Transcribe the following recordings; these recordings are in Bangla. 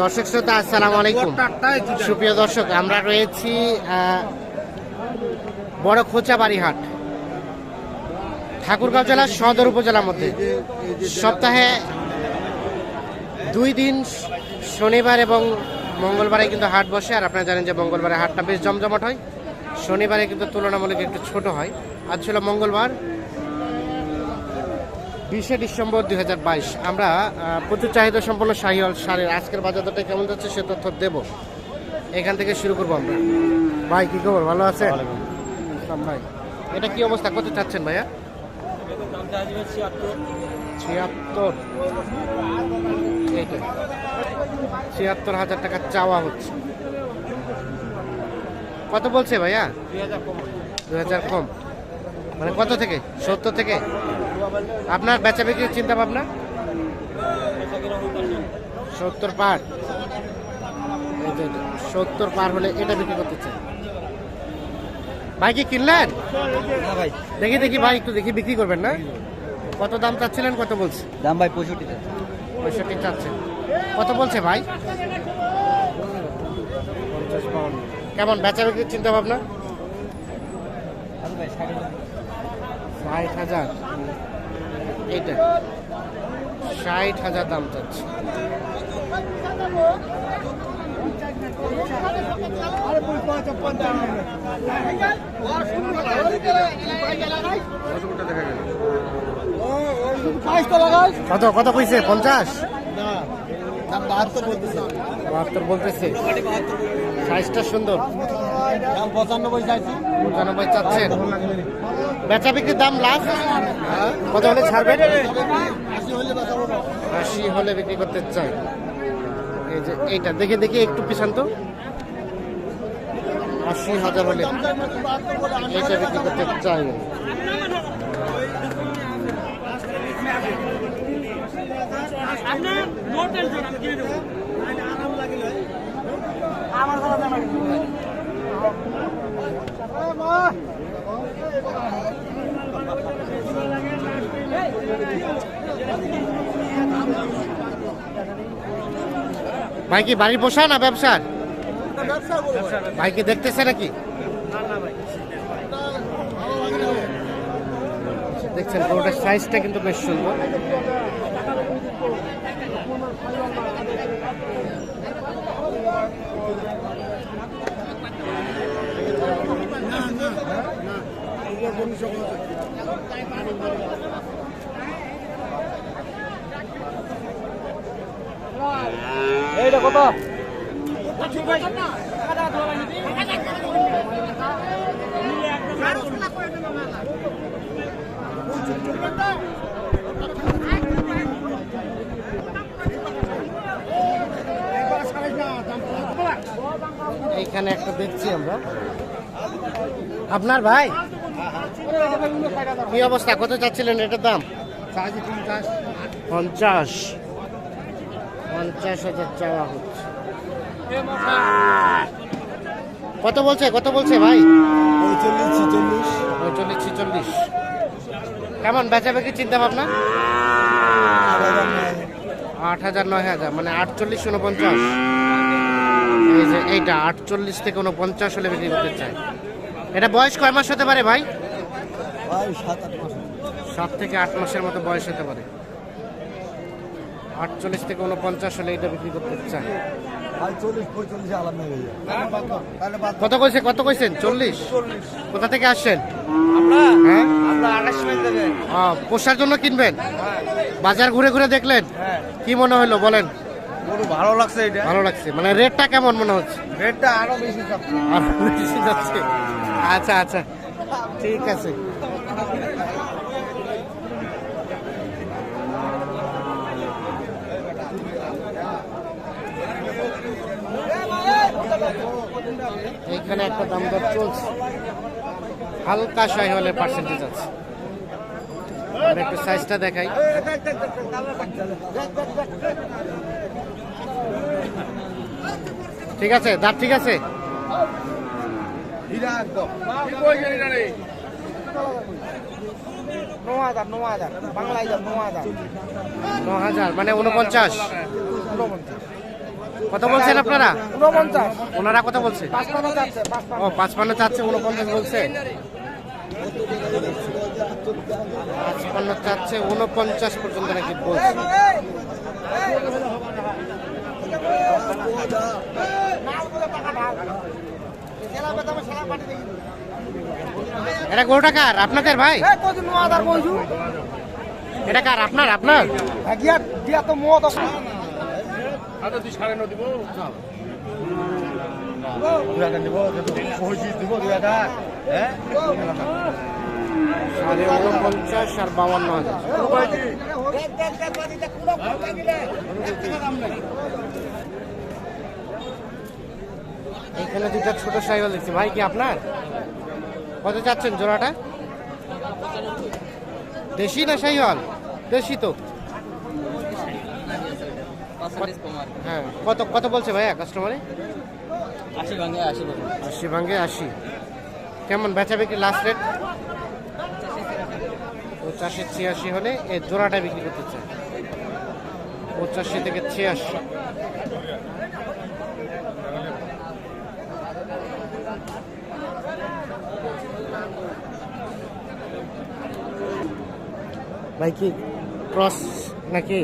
দর্শক শ্রোতা আসসালামু আলাইকুম। সুপ্রিয় দর্শক আমরা রয়েছি বড় খোঁচাবাড়ি হাট ঠাকুরগাঁও জেলার সদর উপজেলার মধ্যে। সপ্তাহে দুই দিন শনিবার এবং মঙ্গলবারে কিন্তু হাট বসে আর আপনারা জানেন যে মঙ্গলবারে হাটটা বেশ জমজমাট হয়। শনিবারে কিন্তু তুলনামূলক একটু ছোট হয়। আজ ছিল মঙ্গলবার বিশে ডিসেম্বর দু হাজার বাইশ। আমরা প্রচুর চাহিদা সম্পন্ন শাহিওয়াল সারের আজকের বাজার দরটা কেমন যাচ্ছে সে তথ্য দেব। এখান থেকে শুরু করব আমরা। ভাই কি খবর? ভালো আছে ভাই। এটা কি অবস্থা? কত চাচ্ছেন ভাইয়া? ছিয়াত্তর। এইটা ছিয়াত্তর হাজার টাকা চাওয়া হচ্ছে। কত বলছে ভাইয়া? দু হাজার কম। মানে কত থেকে? সত্তর থেকে? আপনার বেচা বিক্রির চিন্তা ভাবনা সত্তর পার সত্তর পার হলে এটা বিক্রি করতে চাই। ভাই কি কিনলেন? দেখি দেখি ভাই একটু দেখি বিক্রি করবেন না? কত দাম চাচ্ছিলেন কত বলছে? দাম ভাই পঁয়ষট্টি পঁয়ষট্টি চাচ্ছে কত বলছে ভাই? কেমন বেচা বিক্রির চিন্তা ভাবনা ষাট হাজার। এইটা। ষাট হাজার দাম চাচ্ছে। কত কত কইছে? পঞ্চাশ? বাহাত্তর বলতেছে। সাইজটা সুন্দর। দাম পঁচানব্বই চাইছি। পঁচানব্বই চাচ্ছেন। বেচা বিক্রির দাম লাস্ট? কত হলে ছাড়বেন? আশি হলে বিক্রি করতে চাই এই যে এইটা দেখে দেখে একটু পিছান তো। আশি হাজার হলে এইটা বিক্রি করতে চাই। ভাই কি বাড়ির পোষা না ব্যবসার? ভাই কি দেখতেছে নাকি? দেখছেন, গরুটার সাইজটা কিন্তু বেশ সুন্দর। এইটা কত? এইখানে একটা দেখছি আমরা। আপনার ভাই? কি অবস্থা? কত চাচ্ছিলেন এটার দাম? পঞ্চাশ। পঞ্চাশ হাজার চাওয়া হচ্ছে। কত বলছে? কত বলছে ভাই? পঁয়তাল্লিশ ছিচল্লিশ পঁয়তাল্লিশ ছিচল্লিশ কেমন বেচা বেচি চিন্তা ভাবনা আট হাজার নয় হাজার মানে আটচল্লিশ উনপঞ্চাশ। এই যে এইটা আটচল্লিশ থেকে উনপঞ্চাশ হলে বিক্রি করতে চাই এটা বয়স কয় মাস হতে পারে ভাই? সাত আট মাস। সাত থেকে আট মাসের মতো বয়স হতে পারে। আটচল্লিশ থেকে উনপঞ্চাশ হলে এটা বিক্রি করতে বাদ কত কইছে কত কইছেন? চল্লিশ? কোথা থেকে আসছেন? হ্যাঁ? পোষার জন্য কিনবেন? বাজার ঘুরে ঘুরে দেখলেন? হ্যাঁ। কি মনে হলো বলেন। ভালো লাগছে এটা। ভালো লাগছে। মানে রেটটা কেমন মনে হচ্ছে? রেটটা আরও বেশি চাচ্ছে আর বেশি যাচ্ছে। আচ্ছা আচ্ছা। ঠিক আছে। এইখানে একটা দাম দর চলছে। হালকা শাহি হলে পার্সেন্টেজ আছে একটু সাইজটা দেখাই। ঠিক আছে? দাঁত ঠিক আছে? হীরা একদম। ন হাজার ন হাজার বাংলায় ন হাজার ন হাজার মানে উনপঞ্চাশ কত বলছেন আপনারা ওনারা কত বলছে ও পাঁচপান্ন চাচ্ছে উনপঞ্চাশ বলছে পাঁচপান্ন চাচ্ছে উনপঞ্চাশ পর্যন্ত নাকি বলছে এটা গরুটা কার? আপনাদের ভাই? এটা কার? আপনার? আপনার? হ্যাঁ হাজার হ্যাঁ? সাড়ে উনপঞ্চাশ আর বাউান্ন হাজার। এখানে দুটা ছোট সাইকেল দেখছি। ভাই, কি আপনার? কত চাচ্ছেন জোড়াটা? দেশি না সাইহল দেশি তো। হ্যাঁ কত কত বলছে ভাইয়া কাস্টমারে আশি ভাঙে আশি। আশি ভাঙ্গে আশি কেমন বেচা বিক্রি লাস্ট রেট পঁচাশি, ছিয়াশি হলে এই জোড়াটা বিক্রি করতে চাই। পঁচাশি থেকে ছিয়াশি। ভাই কি ক্রস নাকি?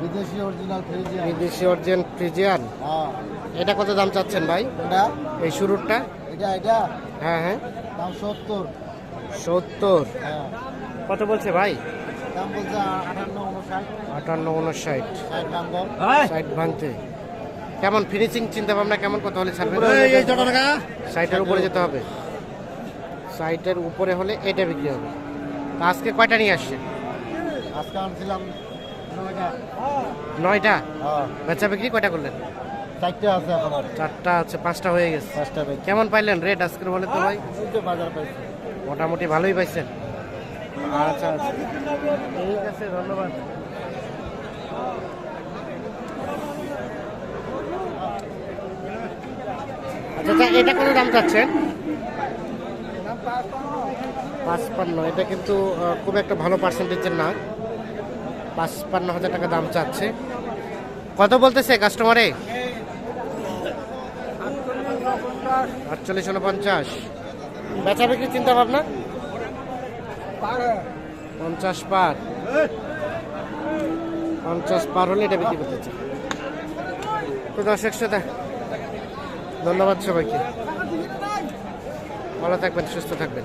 বিদেশি অরিজিনাল ফ্রিজিয়ান বিদেশি অরিজিন ফ্রিজিয়ান হ্যাঁ। এটা কত দাম চাচ্ছেন ভাই? কোনটা এই শুরুরটা? এটা এটা? হ্যাঁ হ্যাঁ। দাম সত্তর। সত্তর। হ্যাঁ। কত বলছে ভাই? দাম বলছে আটান্ন উনষাট। আটান্ন উনষাট। ষাট দাম ভাঙতে কেমন ফিনিশিং চিন্তা ভাবনা কেমন কত হলে ছাড়বেন? সাইটের উপরে যেতে হবে। সাইটের উপরে হলে এটা বিক্রি হবে। আজকে কয়টা নিয়ে আসছেন আজকে আনছিলাম নয়টা। হ্যাঁ। বেচা বিক্রি কয়টা করলেন? চারটে আছে এখন চারটা আছে পাঁচটা হয়ে গেছে। পাঁচটা কেমন পাইলেন রেট আজকের বলে তো ভাই? বাজার পাইছি। মোটামুটি ভালোই পাইছেন। আচ্ছা আচ্ছা। ঠিক আছে ধন্যবাদ। আচ্ছা আচ্ছা, এটা কত দাম চাচ্ছেন? পাঁচপান্ন, এটা কিন্তু খুব একটা ভালো পার্সেন্টেজের না। পাঁচপান্ন হাজার টাকা দাম চাচ্ছে। কত বলতেছে কাস্টমারে আটচল্লিশ উনপঞ্চাশ। বেচা বিক্রির চিন্তা ভাবনা? পঞ্চাশ পার। পঞ্চাশ পার হলে এটা বিক্রি করতে চাই। তো দর্শক শ্রোতা, ধন্যবাদ সবাইকে। ভালো থাকবেন, সুস্থ থাকবেন।